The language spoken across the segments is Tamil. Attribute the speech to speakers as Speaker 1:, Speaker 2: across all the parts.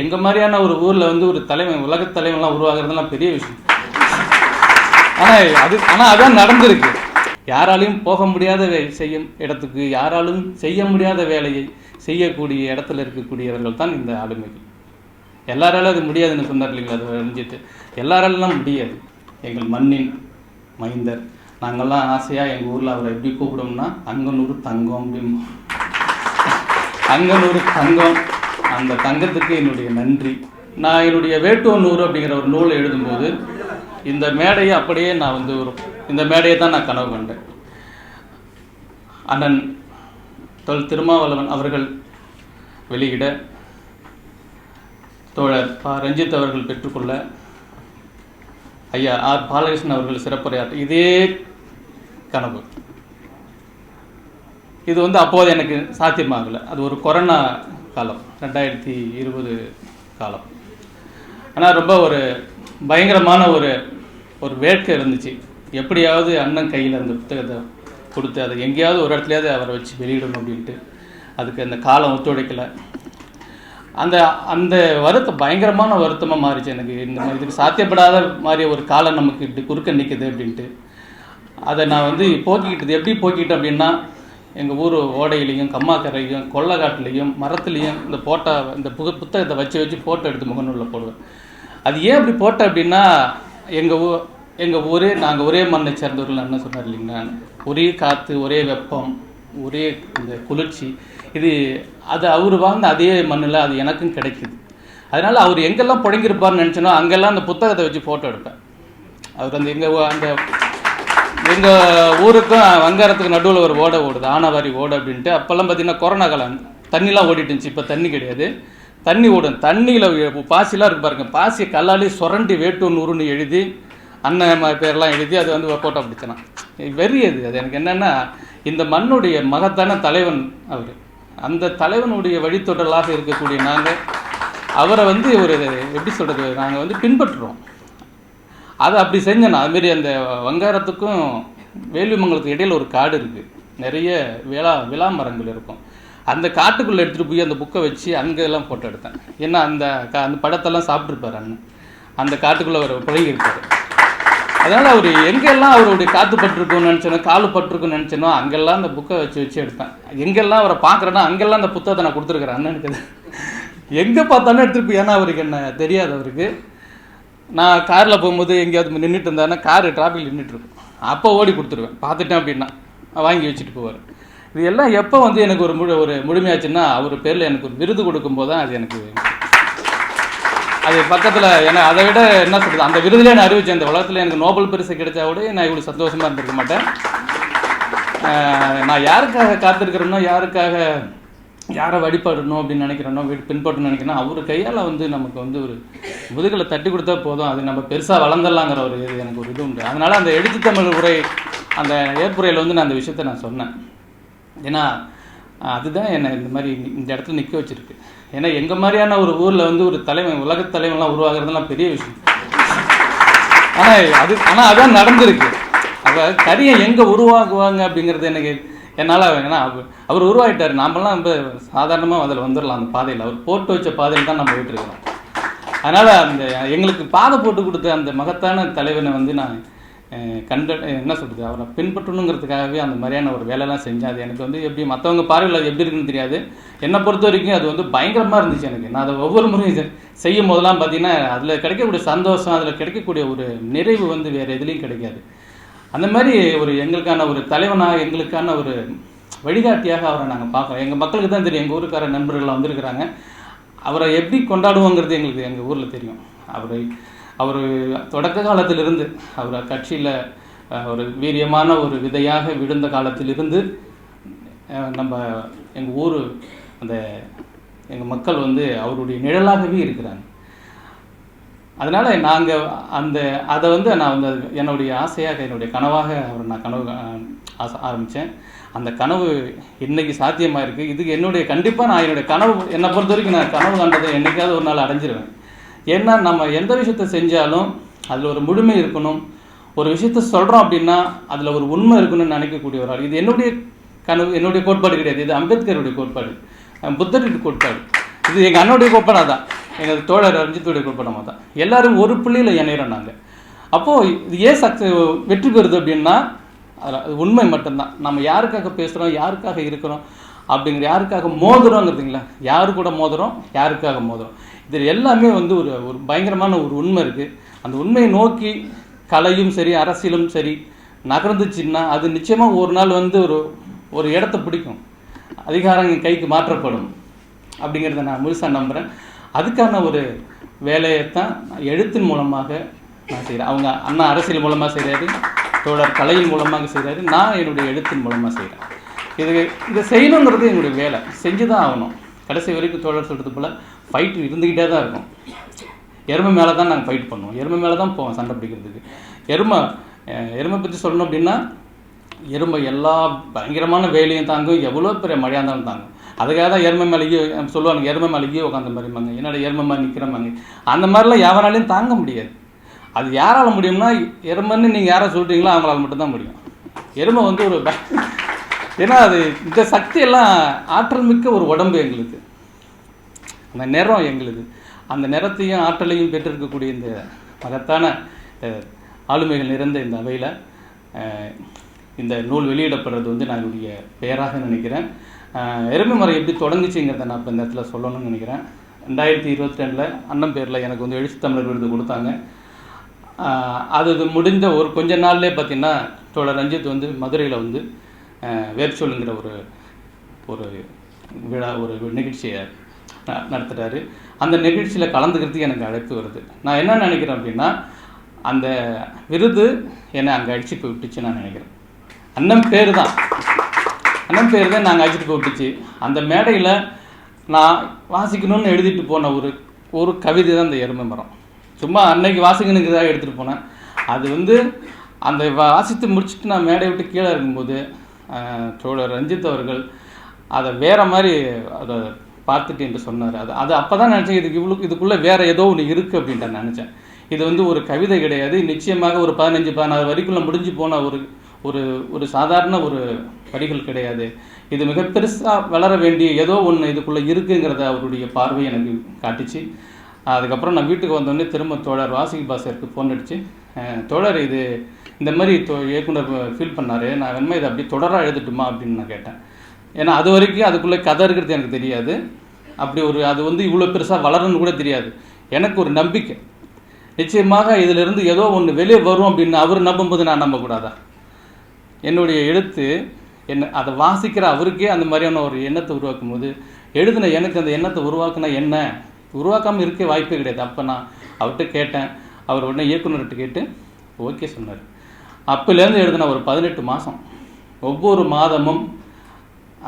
Speaker 1: எங்க மாதிரியான ஒரு ஊர்ல வந்து ஒரு தலைவன் உலக தலைவன்லாம் உருவாகிறதுலாம் பெரிய விஷயம். ஆனா அது ஆனா அதான் நடந்திருக்கு. யாராலையும் போக முடியாத வே செய்யும் இடத்துக்கு யாராலும் செய்ய முடியாத வேலையை செய்யக்கூடிய இடத்துல இருக்கக்கூடியவர்கள் தான் இந்த ஆளுமைகள். எல்லாராலும் அது முடியாதுன்னு சொன்னார் இல்லைங்களா அது அறிஞ்சிட்டு எல்லாராலெல்லாம் முடியாது. எங்கள் மண்ணின் மைந்தர். நாங்கள்லாம் ஆசையாக எங்கள் ஊரில் அவரை எப்படி கூப்பிடோம்னா அங்கனூர் தங்கம் அப்படின்னு அங்கனூர் தங்கம். அந்த தங்கத்துக்கு என்னுடைய நன்றி. நான் என்னுடைய வேட்டுவனூர் அப்படிங்கிற ஒரு நூலை எழுதும்போது இந்த மேடையை அப்படியே நான் வந்து ஒரு இந்த மேடையை தான் நான் கனவு கண்டேன். அண்ணன் தொல் திருமாவளவன் அவர்கள் வெளியிட தோழர் பா. ரஞ்சித் அவர்கள் பெற்றுக்கொள்ள ஐயா ஆர். பாலகிருஷ்ணன் அவர்கள் சிறப்புரையாற்ற இதே கனவு. இது வந்து அப்போது எனக்கு சாத்தியமாகலை. அது ஒரு கொரோனா காலம் ரெண்டாயிரத்தி இருபது காலம். ஆனால் ரொம்ப ஒரு பயங்கரமான ஒரு ஒரு வேட்கை இருந்துச்சு. எப்படியாவது அண்ணன் கையில் அந்த புத்தகத்தை கொடுத்து அதை எங்கேயாவது ஒரு இடத்துலையாவது அவரை வச்சு வெளியிடணும் அப்படின்ட்டு அதுக்கு அந்த காலம் ஒத்துழைக்கலை. அந்த அந்த வருத்தம் பயங்கரமான வருத்தமாக மாறிச்சு எனக்கு. இந்த மாதிரி இதுக்கு சாத்தியப்படாத மாதிரி ஒரு காலம் நமக்கு இப்படி குறுக்க நிற்குது அப்படின்ட்டு. அதை நான் வந்து போக்கிக்கிட்டது எப்படி போக்கிட்டேன் அப்படின்னா எங்கள் ஊர் ஓடையிலையும் கம்மாக்கரையும் கொள்ளக்காட்டுலேயும் மரத்துலேயும் இந்த போட்டோ இந்த புக புத்தகத்தை வச்சு வச்சு ஃபோட்டோ எடுத்து முகநூலில் போடுவேன். அது ஏன் அப்படி போட்டேன் அப்படின்னா எங்கள் ஊ எங்கள் ஊரே நாங்கள் ஒரே மண்ணை சேர்ந்தவர்கள் என்ன சொன்னார் இல்லைங்களா? ஒரே காற்று ஒரே வெப்பம் ஒரே இந்த குளிர்ச்சி. இது அது அவர் வாழ்ந்த அதே மண்ணில் அது எனக்கும் கிடைக்குது. அதனால் அவர் எங்கெல்லாம் புழங்கியிருப்பார்னு நினச்சனோ அங்கெல்லாம் அந்த புத்தகத்தை வச்சு ஃபோட்டோ எடுப்பேன். அவர் அந்த எங்கள் அந்த எங்கள் ஊருக்கும் வங்காரத்துக்கு நடுவில் ஒரு ஓடை ஓடுது. ஆனவாரி ஓடை அப்படின்ட்டு. அப்போல்லாம் பார்த்தீங்கன்னா கொரோனா காலம். தண்ணிலாம் ஓடிட்டு இருந்துச்சு. இப்போ தண்ணி கிடையாது. தண்ணி ஓடும். தண்ணியில் பாசிலாம் இருக்கு பாருங்க. பாசியை கல்லாலே சுரண்டி வேட்டு நூறுன்னு எழுதி அண்ணன் ம- பேர்லாம் எழுதி அது வந்து ஃபோட்டோ பிடிச்சனா. வெறி அது. அது எனக்கு என்னென்னா இந்த மண்ணுடைய மகத்தான தலைவன் அவர். அந்த தலைவனுடைய வழித்தொடலாக இருக்கக்கூடிய நாங்கள் அவரை வந்து ஒரு எப்படி சொல்கிறது நாங்கள் வந்து பின்பற்றுறோம். அதை அப்படி செஞ்சேன். அதுமாரி அந்த வங்காரத்துக்கும் வேலுமங்கலத்துக்கு இடையில ஒரு காடு இருக்குது நிறைய விழா விழா மரங்கள் இருக்கும். அந்த காட்டுக்குள்ளே எடுத்துகிட்டு போய் அந்த புக்கை வச்சு அங்கே எல்லாம் ஃபோட்டோ எடுத்தேன். ஏன்னா அந்த கா அந்த படத்தெல்லாம் சாப்பிட்ருப்பார் அண்ணன். அந்த காட்டுக்குள்ளே அவர் பழகிருப்பார் அதனால் அவர் எங்கெல்லாம் அவருடைய காத்து பட்டிருக்கும்னு நினச்சனோ காலு பட்டிருக்குன்னு நினச்சனோ அங்கெல்லாம் அந்த புக்கை வச்சு வச்சு எடுத்தேன். எங்கெல்லாம் அவரை பார்க்குறேன்னா அங்கெல்லாம் அந்த புத்தகத்தை நான் கொடுத்துருக்குறேன். அண்ணனுக்கு. எங்கே பார்த்தாலும் எடுத்துகிட்டு போய் ஏன்னா அவருக்கு என்ன தெரியாது அவருக்கு. நான் காரில் போகும்போது எங்கேயாவது நின்றுட்டு இருந்தாருன்னா கார் டிராஃபிக் நின்றுட்டு இருக்கும். அப்போ ஓடி கொடுத்துருவேன். பார்த்துட்டேன் அப்படின்னா வாங்கி வச்சுட்டு போவார் இது எல்லாம் எப்போ வந்து எனக்கு ஒரு முழு ஒரு முழுமையாச்சுன்னா அவர் பேரில் எனக்கு ஒரு விருது கொடுக்கும்போது தான் அது எனக்கு அது பக்கத்தில் ஏன்னா அதை விட என்ன சொல்கிறது அந்த விருதுலேயே நான் அறிவிச்சேன். இந்த உலகத்தில் எனக்கு நோபல் பரிசு கிடைச்சா கூட நான் இவ்வளோ சந்தோஷமாக இருந்திருக்க மாட்டேன். நான் யாருக்காக காத்திருக்கிறேனோ யாருக்காக யாரை வழிபடணும் அப்படின்னு நினைக்கிறேனோ பின்பற்றணும் நினைக்கிறேன் அவர் கையால் வந்து நமக்கு வந்து ஒரு முதுகில் தட்டி கொடுத்தா போதும். அது நம்ம பெருசாக வளர்ந்துடலாங்கிற ஒரு இது எனக்கு ஒரு இது உண்டு. அதனால் அந்த எழுத்து தமிழ் உரை அந்த ஏற்புரையில் வந்து நான் அந்த விஷயத்தை நான் சொன்னேன். ஏன்னா அதுதான் என்னை இந்த மாதிரி இந்த இடத்துல நிற்க வச்சிருக்கு. ஏன்னா எங்கள் மாதிரியான ஒரு ஊரில் வந்து ஒரு தலைவன் உலக தலைவன்லாம் உருவாகிறதுலாம் பெரிய விஷயம். ஆனால் அது ஆனால் அதான் நடந்திருக்கு. அப்போ கரியை எங்கே உருவாக்குவாங்க அப்படிங்கிறது எனக்கு என்னால் ஏன்னா அவர் அவர் உருவாகிட்டார். நாமெல்லாம் ரொம்ப சாதாரணமாக அதில் வந்துடலாம் அந்த பாதையில். அவர் போட்டு வச்ச பாதையில் தான் நம்ம போயிட்டுருக்கோம். அதனால் அந்த எங்களுக்கு பாதை போட்டு கொடுத்த அந்த மகத்தான தலைவனை வந்து நான் கண்ட என்ன சொல்கிறது அவரை பின்பற்றணுங்கிறதுக்காகவே அந்த மாதிரியான ஒரு வேலைலாம் செஞ்சேன். அது எனக்கு வந்து எப்படி மற்றவங்க பார்வையில் அது எப்படி இருக்குன்னு தெரியாது. என்னை பொறுத்த வரைக்கும் அது வந்து பயங்கரமாக இருந்துச்சு எனக்கு. நான் அதை ஒவ்வொரு முறையும் செய்யும் போதெல்லாம் பார்த்தீங்கன்னா அதில் கிடைக்கக்கூடிய சந்தோஷம் அதில் கிடைக்கக்கூடிய ஒரு நிறைவு வந்து வேறு எதுலேயும் கிடைக்காது. அந்த மாதிரி ஒரு எங்களுக்கான ஒரு தலைவனாக எங்களுக்கான ஒரு வழிகாட்டியாக அவரை நாங்கள் பார்க்குறோம். எங்கள் மக்களுக்கு தான் தெரியும். எங்கள் ஊருக்கார நண்பர்கள் வந்திருக்கிறாங்க. அவரை எப்படி கொண்டாடுவோங்கிறது எங்களுக்கு எங்கள் ஊரில் தெரியும். அவரை அவர் தொடக்க காலத்திலிருந்து அவர் கட்சியில் ஒரு வீரியமான ஒரு விதையாக விழுந்த காலத்திலிருந்து நம்ம எங்கள் ஊர் அந்த எங்கள் மக்கள் வந்து அவருடைய நிழலாகவே இருக்கிறாங்க. அதனால் நாங்கள் அந்த அதை வந்து நான் வந்து என்னுடைய ஆசையாக என்னுடைய கனவாக அவர் நான் கனவு ஆசை ஆரம்பித்தேன் அந்த கனவு இன்றைக்கி சாத்தியமாக இருக்குது இதுக்கு என்னுடைய கண்டிப்பாக நான் என்னுடைய கனவு என்னை பொறுத்த வரைக்கும் நான் கனவு கண்டதை என்றைக்காவது ஒரு நாள் அடைஞ்சிருவேன். ஏன்னா நம்ம எந்த விஷயத்தை செஞ்சாலும் அதில் ஒரு முழுமை இருக்கணும். ஒரு விஷயத்த சொல்கிறோம் அப்படின்னா அதில் ஒரு உண்மை இருக்கணும்னு நினைக்கக்கூடிய ஒரு ஆள். இது என்னுடைய கனவு என்னுடைய கோட்பாடு கிடையாது. இது அம்பேத்கருடைய கோட்பாடு. புத்தருடைய கோட்பாடு. இது எங்கள் அண்ணனுடைய கோட்பாடாக தான் எங்கள் தோழர் ரஞ்சித்துடைய குழுப்படமாக தான் எல்லாரும் ஒரு புள்ளியில் இணையிறோம் நாங்கள் அப்போது இது ஏன் சக்ஸஸ் வெற்றி பெறுது அப்படின்னா அதில் அது உண்மை மட்டும்தான். நம்ம யாருக்காக பேசுகிறோம் யாருக்காக இருக்கிறோம் அப்படிங்கிற யாருக்காக மோதுறோங்கிறதுங்களா? யாரு கூட மோதுறோம் யாருக்காக மோதுறோம்? இது எல்லாமே வந்து ஒரு ஒரு பயங்கரமான ஒரு உண்மை இருக்குது அந்த உண்மையை நோக்கி கலையும் சரி அரசியலும் சரி நகர்ந்துச்சுன்னா அது நிச்சயமாக ஒரு நாள் வந்து ஒரு ஒரு இடத்த பிடிக்கும். அதிகாரம் கைக்கு மாற்றப்படும். அப்படிங்கிறத நான் முழுசாக நம்புகிறேன் அதுக்கான ஒரு வேலையைத்தான் நான் எழுத்தின் மூலமாக நான் செய்கிறேன் அவங்க அண்ணா அரசியல் மூலமாக செய்கிறாரு தோழர் கலையின் மூலமாக செய்கிறாரு நான் என்னுடைய எழுத்தின் மூலமாக செய்கிறேன் இது இதை செய்யணுங்கிறது என்னுடைய வேலை. செஞ்சு தான் ஆகணும். கடைசி வரைக்கும் தோழர் சொல்கிறது போல் ஃபைட் இருந்துக்கிட்டே தான் இருக்கும். எருமை மேலே தான் நாங்கள் ஃபைட் பண்ணுவோம். எருமை மேலே தான் போவோம் சண்டை பிடிக்கிறதுக்கு. எருமை எருமை பற்றி சொல்லணும் அப்படின்னா எருமை எல்லா பயங்கரமான வேலையும் தாங்கும் எவ்வளோ பெரிய மழையாக இருந்தாலும் தாங்கும். அதுக்காக தான் எருமை மேலேயே சொல்லுவாங்க எருமை மேலேயே உட்காந்த மாதிரிம்பாங்க என்னோட எருமை மாதிரி நிற்கிறமாங்க அந்த மாதிரிலாம் யாவனாலையும் தாங்க முடியாது. அது யாரால முடியும்னா எருமைன்னு நீங்கள் யாரை சொல்கிறீங்களோ அவங்களால மட்டும்தான் முடியும். எருமை வந்து ஒரு ஏன்னா அது இந்த சக்தியெல்லாம் ஆற்றல் மிக்க ஒரு உடம்பு எங்களுக்கு. அந்த நிறம் எங்களுது. அந்த நிறத்தையும் ஆற்றலையும் பெற்றிருக்கக்கூடிய இந்த மகத்தான ஆளுமைகள் நிறைந்த இந்த அவையில் இந்த நூல் வெளியிடப்படுறது வந்து நான் என்னுடைய பெயராக நினைக்கிறேன். எருமை மரம் எப்படி தொடங்குச்சுங்கிறத நான் இப்போ இந்த இடத்துல சொல்லணும்னு நினைக்கிறேன். ரெண்டாயிரத்தி இருபத்தி ரெண்டில் அண்ணன் பேரில் எனக்கு வந்து எழுச்சி தமிழர் விருது கொடுத்தாங்க. அது முடிந்த ஒரு கொஞ்ச நாள்லேயே பார்த்தீங்கன்னா தோழர் ரஞ்சித் வந்து மதுரையில் வந்து ஆஹ் வேர்ச்சொல்லுங்கிற ஒரு ஒரு விழா ஒரு நிகழ்ச்சியை ந- நடத்துகிறாரு அந்த நிகழ்ச்சியில் கலந்துக்கிறதுக்கு எனக்கு அழைப்பு வருது. நான் என்ன நினைக்கிறேன் அப்படின்னா அந்த விருது என்னை அங்கே அடிச்சு போய் விட்டுச்சு நான் நினைக்கிறேன். அண்ணன் பேர் தான் அண்ணன் பேர் தான் நாங்கள் அழைச்சிட்டு போட்டுச்சு. அந்த மேடையில் நான் வாசிக்கணும்னு எழுதிட்டு போன ஒரு ஒரு கவிதை தான் இந்த எருமை மரம். சும்மா அன்னைக்கு வாசிக்கணுங்கிறதாக எடுத்துகிட்டு போனேன். அது வந்து அந்த வாசித்து முடிச்சுட்டு நான் மேடை விட்டு கீழே இருக்கும்போது தோழர் ரஞ்சித் அவர்கள் அதை வேற மாதிரி அதை பார்த்துட்டு என்று சொன்னார். அது அது அப்போ தான் நினச்சேன் இதுக்கு இவ்வளோ இதுக்குள்ளே வேற ஏதோ ஒன்று இருக்குது அப்படின்ட்டு நான் நினச்சேன். இது வந்து ஒரு கவிதை கிடையாது. நிச்சயமாக ஒரு பதினஞ்சு பதினாறு வரிக்குள்ளே முடிஞ்சு போன ஒரு ஒரு ஒரு சாதாரண ஒரு படிகள் கிடையாது. இது மிக பெருசாக வளர வேண்டிய ஏதோ ஒன்று இதுக்குள்ளே இருக்குங்கிறத அவருடைய பார்வை எனக்கு காட்டிச்சு. அதுக்கப்புறம் நான் வீட்டுக்கு வந்தோடனே திரும்ப தோழர் வாசிக் பாசருக்கு ஃபோன் அடித்து தோழர் இது இந்த மாதிரி தோ இயக்குனர் ஃபீல் பண்ணார். நான் வேணுமா இதை அப்படியே தொடராக எழுதட்டுமா? அப்படின்னு நான் கேட்டேன். ஏன்னா அது வரைக்கும் அதுக்குள்ளே கதை இருக்கிறது எனக்கு தெரியாது. அப்படி ஒரு அது வந்து இவ்வளோ பெருசாக வளரணும்னு கூட தெரியாது. எனக்கு ஒரு நம்பிக்கை. நிச்சயமாக இதிலிருந்து ஏதோ ஒன்று வெளியே வரும் அப்படின்னு அவர் நம்பும்போது நான் நம்பக்கூடாதா? என்னுடைய எழுத்து என்ன அதை வாசிக்கிற அவருக்கே அந்த மாதிரியான ஒரு எண்ணத்தை உருவாக்கும் போது எழுதின எனக்கு அந்த எண்ணத்தை உருவாக்குனா என்ன? உருவாக்காமல் இருக்க வாய்ப்பே கிடையாது. அப்போ நான் அவர்கிட்ட கேட்டேன். அவர் உடனே இயக்குனர்கிட்ட கேட்டு ஓகே சொன்னார். அப்போலேருந்து எழுதின ஒரு பதினெட்டு மாதம் ஒவ்வொரு மாதமும்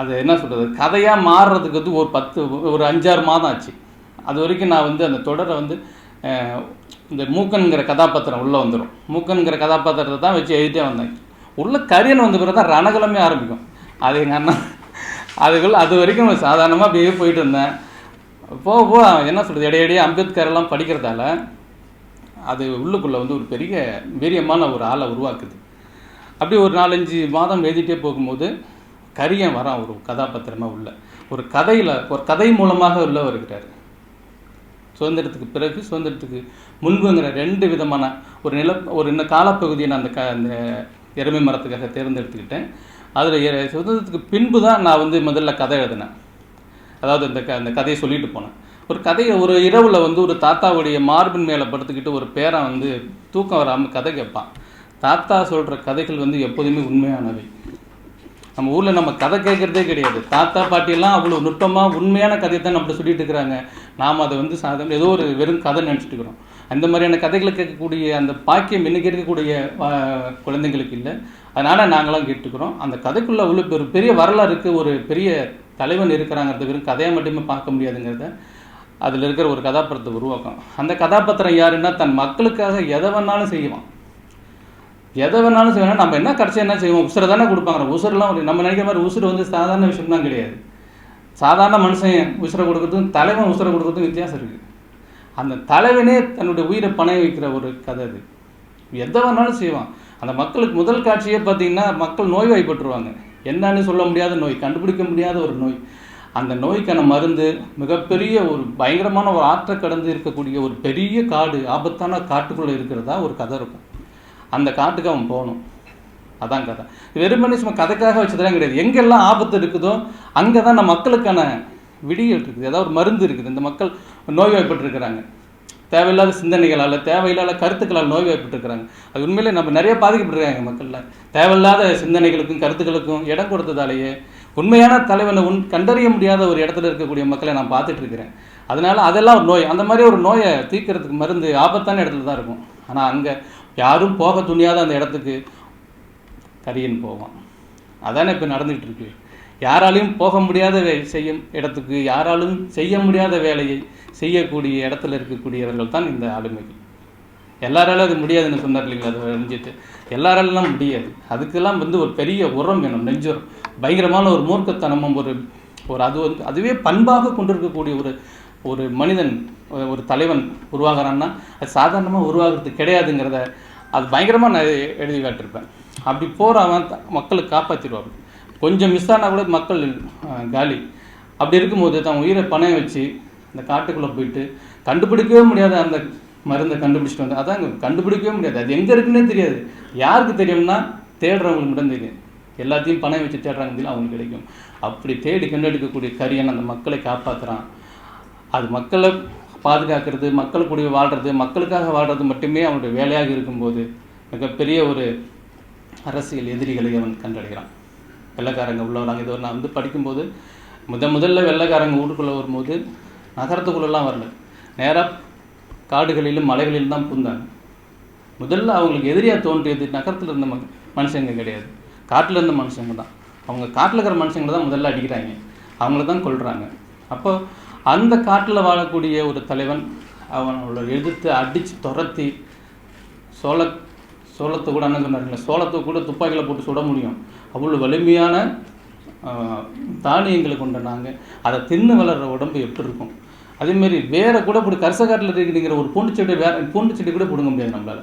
Speaker 1: அது என்ன சொல்கிறது கதையாக மாறுறதுக்கு வந்து ஒரு பத்து ஒரு அஞ்சாறு மாதம் ஆச்சு. அது வரைக்கும் நான் வந்து அந்த தொடரை வந்து இந்த மூக்கனுங்கிற கதாபாத்திரம் உள்ளே வந்துடும் மூக்கனுங்கிற கதாபாத்திரத்தை தான் வச்சு எழுதிட்டே வந்தேன். உள்ள கரியன் வந்த பிறகு தான் ரணகலமே ஆரம்பிக்கும். அது எங்கள் அண்ணன் அதுக்குள்ள அது வரைக்கும் சாதாரணமாக அப்படியே போயிட்டு இருந்தேன். போக போக என்ன சொல்கிறது இடையிடையே அம்பேத்கர் எல்லாம் படிக்கிறதால அது உள்ளுக்குள்ளே வந்து ஒரு பெரிய வீரியமான ஒரு ஆளை உருவாக்குது. அப்படி ஒரு நாலஞ்சு மாதம் எழுதிட்டே போகும்போது கரியன் வரான் ஒரு கதாபாத்திரமாக உள்ள ஒரு கதையில் ஒரு கதை மூலமாக உள்ள வருகிறார். சுதந்திரத்துக்கு பிறகு சுதந்திரத்துக்கு முன்புங்கிற ரெண்டு விதமான ஒரு நில ஒரு இன்னும் காலப்பகுதியை நான் அந்த க அந்த எருமை மரத்துக்காக தேர்ந்தெடுத்துக்கிட்டேன். அதில் சுதந்திரத்துக்கு பின்பு தான் நான் வந்து முதல்ல கதை எழுதினேன். அதாவது இந்த க அந்த கதையை சொல்லிட்டு போனேன். ஒரு கதையை ஒரு இரவில் வந்து ஒரு தாத்தாவுடைய மார்பின் மேலே படுத்துக்கிட்டு ஒரு பேரன் வந்து தூக்கம் வராமல் கதை கேட்பான். தாத்தா சொல்கிற கதைகள் வந்து எப்போதுமே உண்மையானவை. நம்ம ஊரில் நம்ம கதை கேட்குறதே கிடையாது. தாத்தா பாட்டியெல்லாம் அவ்வளோ நுட்பமாக உண்மையான கதையை தான் நம்மகிட்ட சொல்லிட்டு இருக்கிறாங்க. நாம் அதை வந்து சாதாரண ஏதோ ஒரு வெறும் கதை நினச்சிட்டு இருக்கிறோம். அந்த மாதிரியான கதைகளை கேட்கக்கூடிய அந்த பாக்கியம் இன்றைக்கி இருக்கக்கூடிய குழந்தைங்களுக்கு இல்லை. அதனால் நாங்களாம் கேட்டுக்கிறோம். அந்த கதைக்குள்ளே உள்ள ஒரு பெரிய வரலாறு இருக்குது ஒரு பெரிய தலைவன் இருக்கிறாங்கிறத வெறும் கதையை மட்டுமே பார்க்க முடியாதுங்கிறத அதில் இருக்கிற ஒரு கதாபாத்திரத்தை உருவாக்கும். அந்த கதாபாத்திரம் யாருன்னா தன் மக்களுக்காக எதை வேணாலும் செய்வான். எதை வேணாலும் செய்யணும் நம்ம என்ன கடைசி என்ன செய்வோம்? உசுரை தானே கொடுப்பாங்க. உசுரெல்லாம் ஒரு நம்ம நினைக்கிற மாதிரி உசுறு வந்து சாதாரண விஷயம்லாம் கிடையாது. சாதாரண மனுஷன் உசுரை கொடுக்கறதும் தலைவன் உசுரை கொடுக்குறதும் வித்தியாசம் இருக்குது அந்த தலைவனே தன்னுடைய உயிரை பணைய வைக்கிற ஒரு கதை அது. எதை வேணாலும் செய்வான். அந்த மக்களுக்கு முதல் காட்சியே பார்த்தீங்கன்னா மக்கள் நோய்வாய்ப்பட்டுருவாங்க. என்னன்னு சொல்ல முடியாத நோய் கண்டுபிடிக்க முடியாத ஒரு நோய். அந்த நோய்க்கான மருந்து மிகப்பெரிய ஒரு பயங்கரமான ஒரு ஆற்றை கடந்து இருக்கக்கூடிய ஒரு பெரிய காடு ஆபத்தான காட்டுக்குள்ளே இருக்கிறதா ஒரு கதை இருக்கும். அந்த காட்டுக்கு அவன் போகணும். அதான் கதை. வெறுமனே சும்மா கதைக்காக வச்சதெல்லாம் கிடையாது. எங்கெல்லாம் ஆபத்து இருக்குதோ அங்கே தான் நம்ம மக்களுக்கான விடிகள் இருக்குது. ஏதாவது ஒரு மருந்து இருக்குது. இந்த மக்கள் நோய்வாய்ப்பட்டிருக்கிறாங்க. தேவையில்லாத சிந்தனைகளால் தேவையில்லாத கருத்துக்களால் நோய்வாய்ப்பட்டிருக்கிறாங்க. அது உண்மையிலே நம்ம நிறைய பாதிக்கப்பட்டிருக்காங்க மக்களில். தேவையில்லாத சிந்தனைகளுக்கும் கருத்துக்களுக்கும் இடம் கொடுத்ததாலேயே உண்மையான தலைவனை உன் கண்டறிய முடியாத ஒரு இடத்துல இருக்கக்கூடிய மக்களை நான் பார்த்துட்டு இருக்கிறேன் அதெல்லாம் ஒரு நோய். அந்த மாதிரி ஒரு நோயை தீர்க்கறதுக்கு மருந்து ஆபத்தான இடத்துல தான் இருக்கும். ஆனால் அங்கே யாரும் போக துணியாத அந்த இடத்துக்கு கரியன் போவான். அதானே இப்போ நடந்துகிட்டு இருக்கு யாராலையும் போக முடியாத வே செய்யும் இடத்துக்கு யாராலும் செய்ய முடியாத வேலையை செய்யக்கூடிய இடத்துல இருக்கக்கூடியவர்கள் தான் இந்த ஆளுமைகள். எல்லாராலும் அது முடியாதுன்னு சொன்னார் இல்லைங்களா அதை அறிஞ்சிட்டு எல்லாராலாம் முடியாது. அதுக்கெல்லாம் வந்து ஒரு பெரிய உரம் வேணும் நெஞ்சுரம். பயங்கரமான ஒரு மூர்க்கத்தனமும் ஒரு ஒரு அது வந்து அதுவே பண்பாக கொண்டிருக்கக்கூடிய ஒரு ஒரு மனிதன் ஒரு- தலைவன் உருவாகிறான்னா அது சாதாரணமாக உருவாகிறது கிடையாதுங்கிறத அது பயங்கரமாக நான் எழுதி காட்டியிருப்பேன். அப்படி போகிறவன் மக்களை காப்பாற்றிடுவாங்க கொஞ்சம் மிஸ் ஆனால் கூட மக்கள் காலி. அப்படி இருக்கும்போது தான் உயிரை பணையம் வச்சு அந்த காட்டுக்குள்ளே போயிட்டு கண்டுபிடிக்கவே முடியாத அந்த மருந்தை கண்டுபிடிச்சிட்டு வந்து அதான் கண்டுபிடிக்கவே முடியாது. அது எங்கே இருக்குன்னே தெரியாது. யாருக்கு தெரியும்னா தேடுறவங்களுக்கு மட்டும் தெரியும். எல்லாத்தையும் பணம் வச்சு தேடுறாங்க அவங்களுக்கு கிடைக்கும். அப்படி தேடி கண்டெடுக்கக்கூடிய கரியன் அந்த மக்களை காப்பாற்றுறான் அது மக்களை பாதுகாக்கிறது மக்கள் கூடிய வாழ்கிறது மக்களுக்காக வாழ்கிறது மட்டுமே அவனுடைய வேலையாக இருக்கும்போது மிகப்பெரிய ஒரு அரசியல் எதிரிகளை அவன் கண்டடைகிறான். வெள்ளைக்காரங்க உள்ள வராங்க இது நான் வந்து படிக்கும்போது முத முதல்ல வெள்ளைக்காரங்க ஊருக்குள்ளே வரும்போது நகரத்துக்குள்ளெல்லாம் வரல. நேராக காடுகளிலும் மலைகளிலும் தான் புந்தாங்க முதல்ல அவங்களுக்கு எதிரியாக தோன்றியது நகரத்தில் இருந்த ம மனுஷங்க கிடையாது. காட்டில் இருந்த மனுஷங்க தான். அவங்க காட்டில் இருக்கிற மனுஷங்களை தான் முதல்ல அடிக்கிறாங்க. அவங்கள தான் கொள்கிறாங்க அப்போ அந்த காட்டில் வாழக்கூடிய ஒரு தலைவன் அவனோட எதிர்த்து அடித்து துரத்தி சோள சோளத்தை கூட என்ன சொன்னாருங்களா சோளத்தை கூட துப்பாக்கியில் போட்டு சுட முடியும். அவ்வளோ வலிமையான தானியங்களை கொண்ட நாங்கள் அதை தின்னு வளர்கிற உடம்பு எப்படி இருக்கும்? அதேமாரி வேற கூட இப்படி கரசக்காட்டில் இருக்கிறீங்கிற ஒரு பூண்டு செடி வேற பூண்டு செடி கூட பிடுங்க முடியாது நம்மளால்.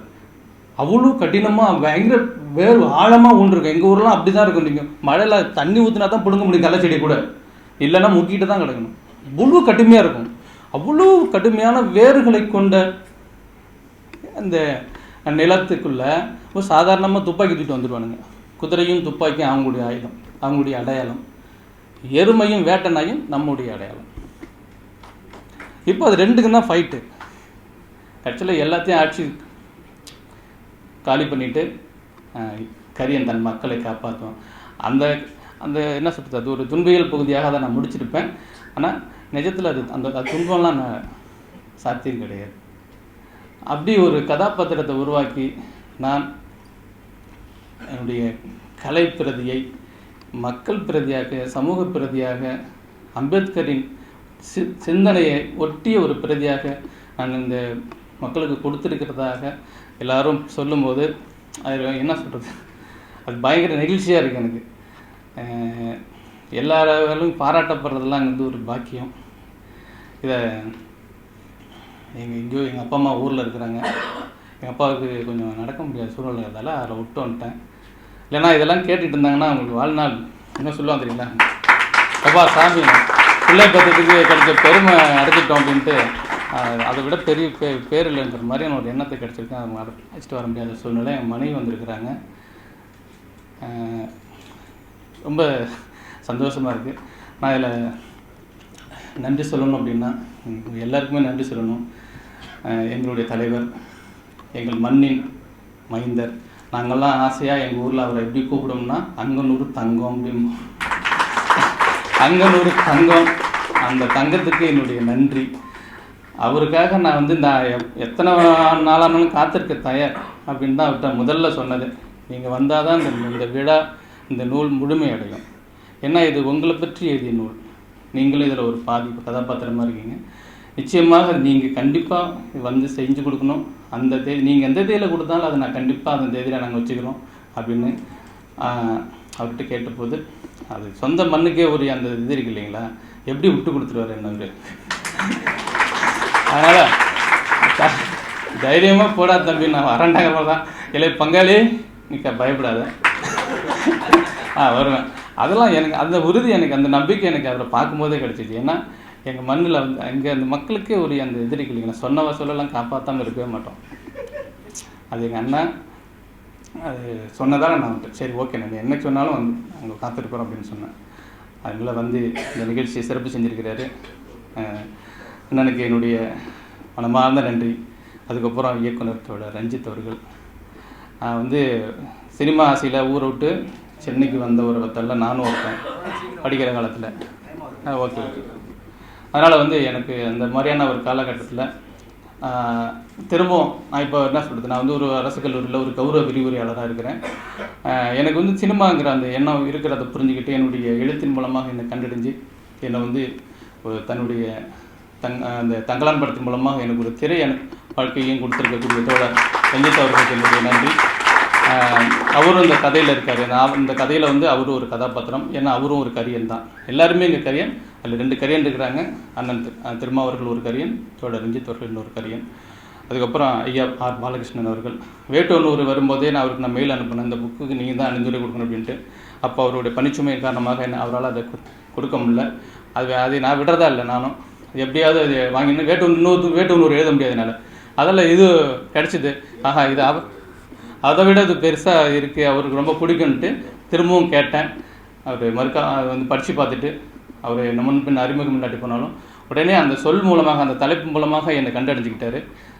Speaker 1: அவ்வளோ கடினமாக பயங்கர வேறு ஆழமாக ஊன்றிருக்கும். எங்கள் ஊர்லாம் அப்படி தான் இருக்கும் நீங்கள் மழையில் தண்ணி ஊற்றினா தான் பிடுங்க முடியும் கடலை செடி கூட. இல்லைன்னா முக்கிட்டு தான் கிடக்கணும். அவ்வளோ கடுமையாக இருக்கும். அவ்வளோ கடுமையான வேர்களை கொண்ட அந்த நிலத்துக்குள்ளே ஒரு சாதாரணமாக துப்பாக்கி தூக்கிட்டு வந்துடுவானுங்க குதிரையும் துப்பாக்கியும் அவங்களுடைய ஆயுதம் அவங்களுடைய அடையாளம். எருமையும் வேட்டை நாயும் நம்முடைய அடையாளம். இப்போ அது ரெண்டுக்கும் தான் ஃபைட்டு ஆக்சுவலாக எல்லாத்தையும் ஆட்சி காலி பண்ணிவிட்டு கரியன் தன் மக்களை காப்பாற்றுவான் அந்த அந்த என்ன சொல்கிறது அது ஒரு துன்பியல் பகுதியாக அதை நான் முடிச்சிருப்பேன். ஆனால் நிஜத்தில் அது அந்த துன்பம்லாம் நான் சாத்தியம் கிடையாது. அப்படி ஒரு கதாபாத்திரத்தை உருவாக்கி நான் என்னுடைய கலை பிரதியை மக்கள் பிரதியாக சமூக பிரதியாக அம்பேத்கரின் சி சிந்தனையை ஒட்டிய ஒரு பிரதியாக நான் இந்த மக்களுக்கு கொடுத்துருக்கிறதாக எல்லாரும் சொல்லும்போது அது என்ன சொல்கிறது அது பயங்கர நெகிழ்ச்சியாக இருக்குது எனக்கு. எல்லாராலும் பாராட்டப்படுறதெல்லாம் வந்து ஒரு பாக்கியம். இதை எங்கள் எங்கேயோ எங்கள் அப்பா அம்மா ஊரில் இருக்கிறாங்க. எங்கள் அப்பாவுக்கு கொஞ்சம் நடக்க முடியாத சூழ்நிலை இருந்தால அதில் விட்டு வந்துட்டேன். இல்லைன்னா இதெல்லாம் கேட்டுட்டு இருந்தாங்கன்னா அவங்களுக்கு வாழ்நாள் என்ன சொல்லுவாங்க தெரியுங்களா? அப்பா சாமி பிள்ளை பத்தத்துக்கு கிடைச்ச பெருமை அடைச்சிட்டோம் அப்படின்ட்டு அதை விட பெரிய பே பேர் இல்லைன்ற மாதிரி ஒரு எண்ணத்தை கிடச்சிருக்கேன் அவங்க அடை- அழைச்சிட்டு வர முடியாத சூழ்நிலை என் மனைவி வந்திருக்கிறாங்க. ரொம்ப சந்தோஷமாக இருக்குது நான் இதில் நன்றி சொல்லணும் அப்படின்னா எல்லாருக்குமே நன்றி சொல்லணும். எங்களுடைய தலைவர் எங்கள் மண்ணின் மைந்தர். நாங்கள்லாம் ஆசையாக எங்கள் ஊரில் அவரை எப்படி கூப்பிடும்னா அங்கனூர் தங்கம் அப்படின்னு அங்கனூர் தங்கம் அந்த தங்கத்துக்கு என்னுடைய நன்றி. அவருக்காக நான் வந்து நான் எத்தனை நாளானாலும் காத்திருக்க தயார் அப்படின்னு தான் அவர்கிட்ட முதல்ல சொன்னது. நீங்கள் வந்தால் தான் இந்த இந்த விழா இந்த நூல் முழுமையடையும். ஏன்னா இது உங்களை பற்றி எழுதிய நூல். நீங்களும் இதில் ஒரு பாதி கதாபாத்திரமாக இருக்கீங்க. நிச்சயமாக நீங்கள் கண்டிப்பாக வந்து செஞ்சு கொடுக்கணும். அந்த தேதி நீங்கள் எந்த தேதியில் கொடுத்தாலும் அதை நான் கண்டிப்பாக அந்த தேதியில் நாங்கள் வச்சுக்கிறோம் அப்படின்னு அவர்கிட்ட கேட்டபோது அது சொந்த மண்ணுக்கே ஒரு அந்த இது இருக்கு இல்லைங்களா? எப்படி விட்டு கொடுத்துருவாரு என்ன அதனால் தைரியமாக போடா தம்பி நான் வரேன்டாங்க தான் இல்லை பங்காளி நீ பயப்படாத. ஆ வருவேன். அதெல்லாம் எனக்கு அந்த உறுதி எனக்கு அந்த நம்பிக்கை எனக்கு அதில் பார்க்கும்போதே கிடச்சிச்சு. ஏன்னா எங்கள் மண்ணில் வந்து அங்கே அந்த மக்களுக்கே ஒரு அந்த எதிரிகள் இல்லைங்க சொன்னவ சொல்லலாம் காப்பாற்றாமல் இருக்கவே மாட்டோம். அது எங்கள் அண்ணன் அது சொன்னதால் நான் வந்துட்டேன். சரி ஓகே நான் என்ன சொன்னாலும் வந்து அவங்க காத்திருக்கிறோம் அப்படின்னு சொன்னேன். அதனால் வந்து இந்த நிகழ்ச்சியை சிறப்பு செஞ்சுருக்கிறாரு. அண்ணனுக்கு என்னுடைய மனமார்ந்த நன்றி. அதுக்கப்புறம் இயக்குனர் தோழர் ரஞ்சித் அவர்கள். நான் வந்து சினிமா ஆசையில் ஊரை விட்டு சென்னைக்கு வந்த ஒரு தள்ள நானும் ஒருத்தன் படிக்கிற காலத்தில். Okay okay. அதனால் வந்து எனக்கு அந்த மாதிரியான ஒரு காலகட்டத்தில் திரும்பவும் நான் இப்போ என்ன சொல்கிறது நான் வந்து ஒரு அரசு கல்லூரியில் ஒரு கௌரவ விரிவுரையாளராக இருக்கிறேன். எனக்கு வந்து சினிமாங்கிற அந்த எண்ணம் இருக்கிறத புரிஞ்சுக்கிட்டு என்னுடைய எழுத்தின் மூலமாக என்னை கண்டறிஞ்சு என்னை வந்து ஒரு தன்னுடைய தங் அந்த தங்கலான் படத்தின் மூலமாக எனக்கு ஒரு திரை வாழ்க்கையும் வாழ்க்கையையும் கொடுத்துருக்கக்கூடிய தோழர் ரஞ்சித் அவர்களுக்கு என்னுடைய நன்றி. அவரும் இந்த கதையில் இருக்கார். நான் இந்த கதையில் வந்து அவரும் ஒரு கதாபாத்திரம். ஏன்னா அவரும் ஒரு கரியன் தான். எல்லாருமே இங்கே கரியன். அதில் ரெண்டு கரியன் இருக்கிறாங்க. அண்ணன் திருமாவர்கள் ஒரு கரியன் தோழர் ரஞ்சித் அவர்கள் இன்னொரு கரியன். அதுக்கப்புறம் ஐயா ஆர் பாலகிருஷ்ணன் அவர்கள். வேட்டூர் வரும்போதே நான் அவருக்கு நான் மெயில் அனுப்பினேன். இந்த புக்குக்கு நீங்கள் தான் அணிந்துரை கொடுக்கணும் அப்படின்ட்டு. அப்போ அவருடைய பணிச்சுமை காரணமாக என்ன அவரால் அதை கொடுக்க முடியல. அது அதை நான் விடுறதா இல்லை நானும். எப்படியாவது அது வாங்கினு வேட்டூர் இன்னொரு வேட்டூர் எழுத முடியாது என்னால். அதில் இது கிடச்சிது. ஆஹா இது அதை விட அது பெருசாக இருக்குது அவருக்கு ரொம்ப பிடிக்கும்ன்ட்டு திரும்பவும் கேட்டேன். அவர் மறுக்கா அது வந்து படித்து பார்த்துட்டு அவர் என்ன முன்பின் அறிமுகம் இல்லாட்டி போனாலும் உடனே அந்த சொல் மூலமாக அந்த தலைப்பு மூலமாக என்னை கண்டடைஞ்சிக்கிட்டாரு.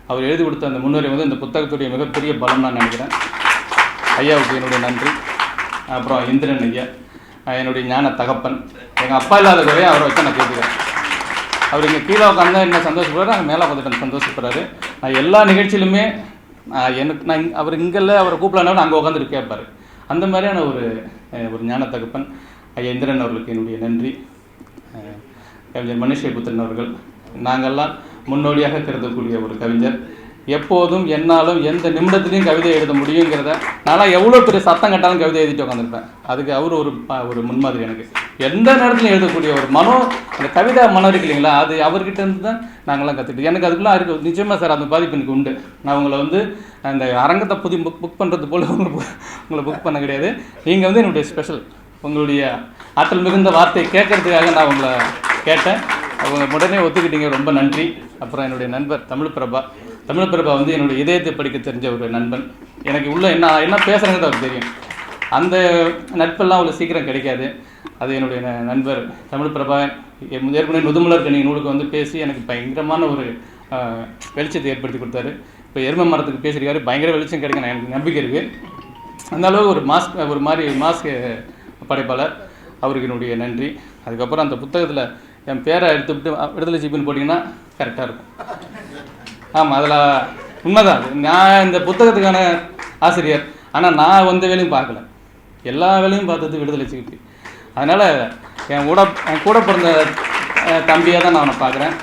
Speaker 1: அவர் எழுதி கொடுத்த அந்த முன்னுரை வந்து இந்த புத்தகத்துடைய மிகப்பெரிய பலம் நான் நினைக்கிறேன். ஐயாவுக்கு என்னுடைய நன்றி. அப்புறம் இந்திரன் ஐயா என்னுடைய ஞான தகப்பன். எங்கள் அப்பா இல்லாத குறைய அவரை வச்சு நான் கேட்குறேன் அவர் இங்கே கீழே உட்காந்து என்ன சந்தோஷப்படுறாரு அங்கே மேலே உட்காந்துட்டு சந்தோஷப்படுறாரு. நான் எல்லா நிகழ்ச்சியிலுமே எனக்கு நான் அவர் இங்கே அவரை கூப்பிடலாம் அங்கே உட்காந்துட்டு கேட்பாரு. அந்த மாதிரியான ஒரு ஒரு ஞான தகப்பன் ஐயா இந்திரன் அவர்களுக்கு என்னுடைய நன்றி. கவிஞர் மனுஷ புத்திரன் அவர்கள். நாங்கள்லாம் முன்னோடியாக கருதக்கூடிய ஒரு கவிஞர். எப்போதும் என்னாலும் எந்த நிமிடத்துலையும் கவிதை எழுத முடியுங்கிறத நான்லாம் எவ்வளோ பெரிய சத்தம் கட்டாலும் கவிதை எழுதிட்டு உட்காந்துருப்பேன் அதுக்கு அவர் ஒரு ஒரு முன்மாதிரி எனக்கு. எந்த நேரத்திலும் எழுதக்கூடிய ஒரு மனோ அந்த கவிதை மனம் இருக்கு இல்லைங்களா அது அவர்கிட்ட இருந்து தான் நாங்களாம் கற்றுக்கிட்டு எனக்கு அதுக்குள்ளே இருக்கு நிச்சயமாக சார் அந்த பாதிப்பு எனக்கு உண்டு. நான் உங்களை வந்து அந்த அரங்கத்தை புதி புக் புக் பண்ணுறது போல் உங்களை உங்களை புக் பண்ண கிடையாது. நீங்கள் வந்து என்னுடைய ஸ்பெஷல் உங்களுடைய ஆற்றல் மிகுந்த வார்த்தையை கேட்கறதுக்காக நான் உங்களை கேட்டேன். அவங்க உடனே ஒத்துக்கிட்டீங்க ரொம்ப நன்றி. அப்புறம் என்னுடைய நண்பர் தமிழ் பிரபா. தமிழ் பிரபா வந்து என்னுடைய இதயத்தை படிக்க தெரிஞ்ச ஒரு நண்பன். எனக்கு உள்ள என்ன என்ன பேசுகிறேங்கிறது அவருக்கு தெரியும். அந்த நட்பெல்லாம் அவ்வளோ சீக்கிரம் கிடைக்காது. அது என்னுடைய ந- நண்பர். தமிழ் பிரபா ஏற்கனவே முதுமலர் கணி நூலுக்கு வந்து பேசி எனக்கு பயங்கரமான ஒரு வெளிச்சத்தை ஏற்படுத்தி கொடுத்தாரு. இப்போ எருமை மரத்துக்கு பேசியிருக்காரு. பயங்கர வெளிச்சம் கிடைக்கும். எனக்கு நம்பிக்கை இருக்குது அந்த அளவு ஒரு மாஸ்க் ஒரு மாதிரி மாஸ்க் படைப்பாளர். அவருக்கு என்னுடைய நன்றி. அதுக்கப்புறம் அந்த புத்தகத்தில் என் பேரை எடுத்துவிட்டு விடுதலை சிப்பின்னு போட்டிங்கன்னா கரெக்டாக இருக்கும். ஆமாம் அதில் உண்மைதான். நான் இந்த புத்தகத்துக்கான ஆசிரியர். ஆனால் நான் வந்த வேலையும் பார்க்கல. எல்லா வேலையும் பார்த்தது விடுதலை சிகிச்சை. அதனால் என் கூட என் கூட பிறந்த தம்பியாக தான் நான் அவனை பார்க்குறேன்.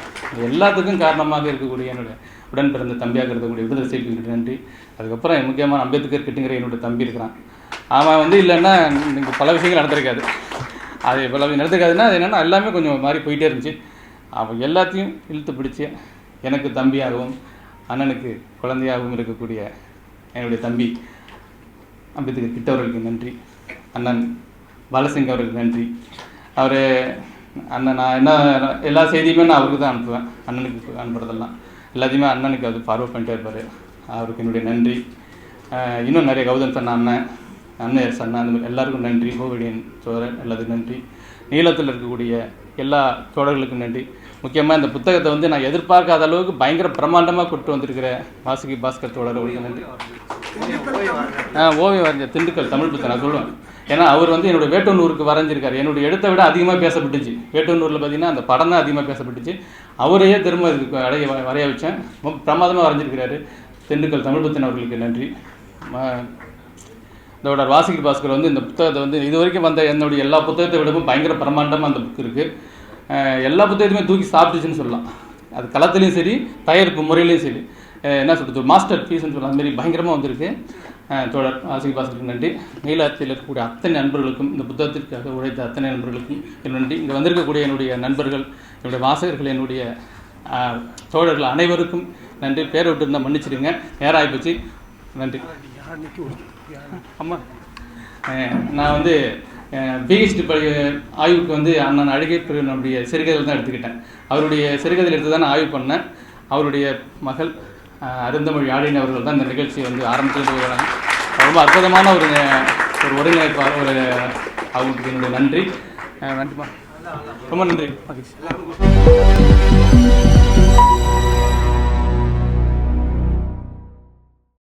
Speaker 1: எல்லாத்துக்கும் காரணமாக இருக்கக்கூடிய என்னுடைய உடன் பிறந்த தம்பியாக இருக்கக்கூடிய விடுதலை சிகிச்சைக்கு நன்றி. அதுக்கப்புறம் என் முக்கியமான அம்பேத்கர் கிட்டுங்கிற என்னுடைய தம்பி இருக்கிறான். அவன் வந்து இல்லைன்னா இங்கே பல விஷயங்கள் நடந்திருக்காது. அது பல நடந்திருக்காதுன்னா அது என்னென்னா எல்லாமே கொஞ்சம் மாறி போயிட்டே இருந்துச்சு. அவன் எல்லாத்தையும் இழுத்து பிடிச்சி எனக்கு தம்பியாகவும் அண்ணனுக்கு குழந்தையாகவும் இருக்கக்கூடிய என்னுடைய தம்பி அம்பேத்கர் கிட்டவர்களுக்கு நன்றி. அண்ணன் பாலசிங் அவருக்கு நன்றி. அவர் அண்ணன் நான் என்ன எல்லா செய்தியுமே நான் அவருக்கு தான் அனுப்புவேன். அண்ணனுக்கு அனுப்புறதெல்லாம். எல்லாத்தையுமே அண்ணனுக்கு அது ஃபார்வர்ட் பண்ணிட்டே இருப்பார். அவருக்கு என்னுடைய நன்றி. இன்னும் நிறைய கௌதம் சொன்ன அண்ணன் அண்ணன் எஸ் அண்ணா அந்த மாதிரி எல்லாருக்கும் நன்றி. கோவிடியன் சோழன் எல்லாத்துக்கும் நன்றி. நீளத்தில் இருக்கக்கூடிய எல்லா தோழர்களுக்கும் நன்றி. முக்கியமாக இந்த புத்தகத்தை வந்து நான் எதிர்பார்க்காத அளவுக்கு பயங்கர பிரம்மாண்டமாக கொண்டு வந்திருக்கிறேன் வாசுகி பாஸ்கர் தோழர் நன்றி. ஆ ஓவியம் வரைஞ்ச திண்டுக்கல் தமிழ் புத்தகம் நான் சொல்லுவேன். ஏன்னா அவர் வந்து என்னுடைய வேட்டூனூருக்கு வரைஞ்சிருக்காரு. என்னுடைய எழுத்தை விட அதிகமாக பேசப்பட்டுச்சு. வேட்டூனூரில் பார்த்தீங்கன்னா அந்த படம் தான் அதிகமாக பேசப்பட்டுச்சு. அவரையே திரும்ப இதுக்கு அடைய வரைய வச்சேன். ரொம்ப பிரமாதமாக வரைஞ்சிருக்கிறாரு திண்டுக்கல் தமிழ் புத்தன் அவர்களுக்கு நன்றி. ம- இதோட வாசிகி பாஸ்கர் வந்து இந்த புத்தகத்தை வந்து இது வரைக்கும் வந்த என்னுடைய எல்லா புத்தகத்தை விடவும் பயங்கர பிரமாண்டமாக அந்த புக் இருக்குது எல்லா புத்தகத்தையுமே தூக்கி சாப்பிட்டுச்சுன்னு சொல்லலாம். அது களத்துலேயும் சரி தயாரிப்பு முறையிலையும் சரி. என்ன சொல்கிறது மாஸ்டர் பீஸ்னு சொல்லலாம். அந்த மாதிரி பயங்கரமாக வந்திருக்கு. தோழர் வாசிகி பாஸ்கருக்கு நன்றி. நீலாத்தில் இருக்கக்கூடிய அத்தனை நண்பர்களுக்கும் இந்த புத்தகத்திற்காக உழைத்த அத்தனை நண்பர்களுக்கும் என் நன்றி. இங்கே வந்திருக்கக்கூடிய என்னுடைய நண்பர்கள் என்னுடைய வாசகர்கள் என்னுடைய தோழர்கள் அனைவருக்கும் நன்றி. பேரை விட்டு இருந்தால் மன்னிச்சிடுங்க. நேரம் ஆகிப்போச்சு நன்றி. அஹ் நான் வந்து பிஹெச்டி படி ஆய்வுக்கு வந்து அண்ணன் அழகை நம்முடைய சிறுகதையில் தான் எடுத்துக்கிட்டேன். அவருடைய சிறுகதையில் எடுத்து தான் ஆய்வு பண்ணேன். அவருடைய மகள் அருந்தமொழி ஆடின் அவர்கள் தான் இந்த நிகழ்ச்சியை வந்து ஆரம்பத்தில் வராங்க ரொம்ப அற்புதமான ஒரு ஒரு ஒருங்கிணைப்பாளர் ஒரு அவங்களுக்கு என்னுடைய நன்றி. நன்றிமா ரொம்ப நன்றி. மகிழ்ச்சி.